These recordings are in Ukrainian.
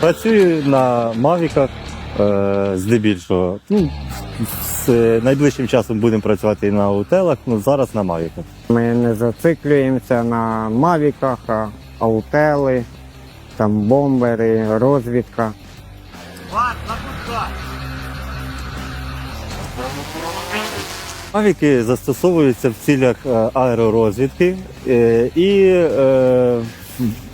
Працюю на мавіках е, здебільшого. Ну, з найближчим часом будемо працювати і на утелах, ну зараз на мавіках. Ми не зациклюємося на мавіках, а аутели, там бомбери, розвідка. Мавіки застосовуються в цілях е, аеророзвідки е, і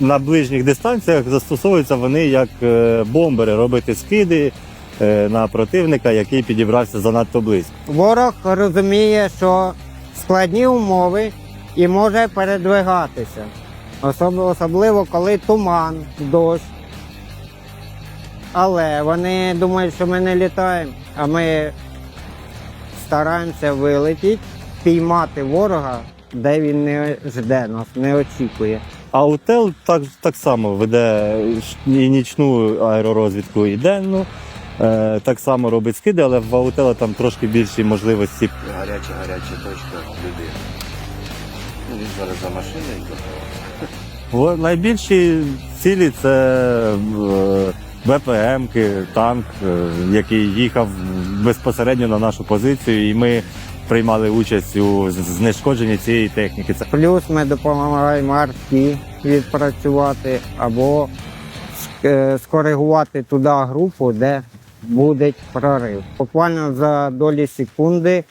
на ближніх дистанціях застосовуються вони як е, бомбери, робити скиди е, на противника, який підібрався занадто близько. Ворог розуміє, що складні умови і може передвигатися. Особливо коли туман, дощ. Але вони думають, що ми не літаємо, а ми стараємося вилетіти, піймати ворога, де він не жде нас, не очікує. А утел так, так само веде і нічну аеророзвідку, і денну. Е, так само робить скиди, але в аутела там трошки більші можливості Гаряча, гаряча точка людини. Ну, він зараз за машиною. В- Найбільші цілі це е, БПМки, танк, е, який їхав безпосередньо на нашу позицію, і ми приймали участь у знешкодженні цієї техніки. Плюс ми допомагаємо арті відпрацювати або е, скоригувати туди групу, де буде прорив. Буквально за долі секунди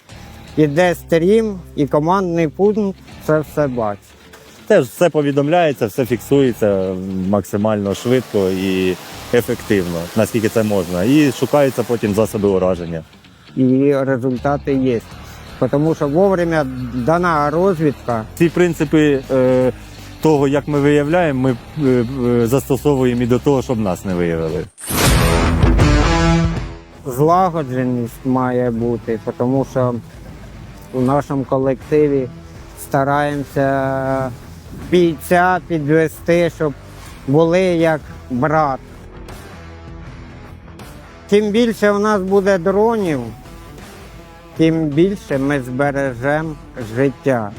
іде стрім і командний пункт це все бачить. теж все повідомляється, все фіксується максимально швидко і ефективно, наскільки це можна. І шукаються потім засоби ураження. І результати є. Тому що вовремя дана розвідка Ці принципи е, того, як ми виявляємо, ми е, е, застосовуємо і до того, щоб нас не виявили. злагодженість має бути, тому що у нашому колективі стараємося бійця підвести, щоб були як брат. Чим більше у нас буде дронів, тим більше ми збережемо життя.